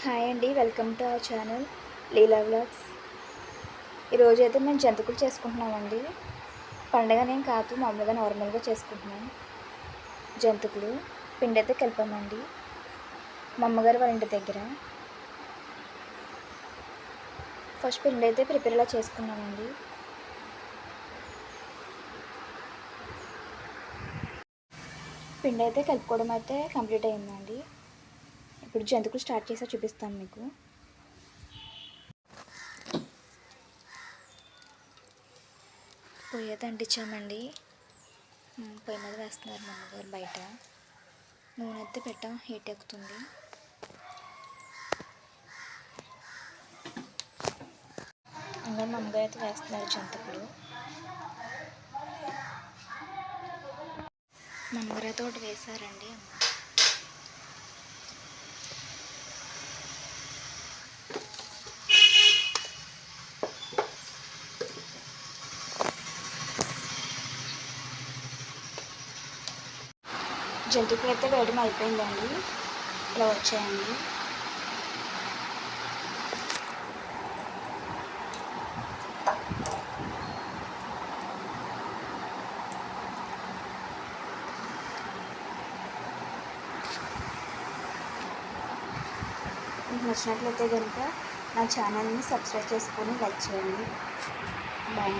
Hi అండి welcome to our channel Leela vlogs. ఈరోజు అయితే మేము జంతికలు చేసుకుంటున్నామండి. పండగనేం కాదు మామూలుగా నార్మల్గా చేసుకుంటున్నాం జంతుకులు పిండి అయితే కలిపామండి. మా అమ్మగారు వాళ్ళ ఇంటి దగ్గర. ఫస్ట్ పిండి అయితే ప్రిపేర్ ఇలా చేసుకున్నామండి. పిండి అయితే కలుపుకోవడం అయితే కంప్లీట్ అయిందండి. ఇప్పుడు జంతుకులు స్టార్ట్ చేసా చూపిస్తాను మీకు. పొయ్యి అయితే అంటించామండి. పొయ్యి మీద వేస్తున్నారు మా అమ్మగారు బయట. నూనె అయితే పెట్టాం హీట్ ఎక్కుతుంది. అందులో మా అమ్మగారు అయితే వేస్తున్నారు జంతుకులు. మా అమ్మగారు అయితే ఒకటి వేశారండి. అమ్మ జంతువులు అయితే వేయడం అయిపోయిందండి. ఇలా వచ్చాయండి. మీకు నచ్చినట్లయితే కనుక నా ఛానల్ని సబ్స్క్రైబ్ చేసుకొని లైక్ చేయండి. బాయ్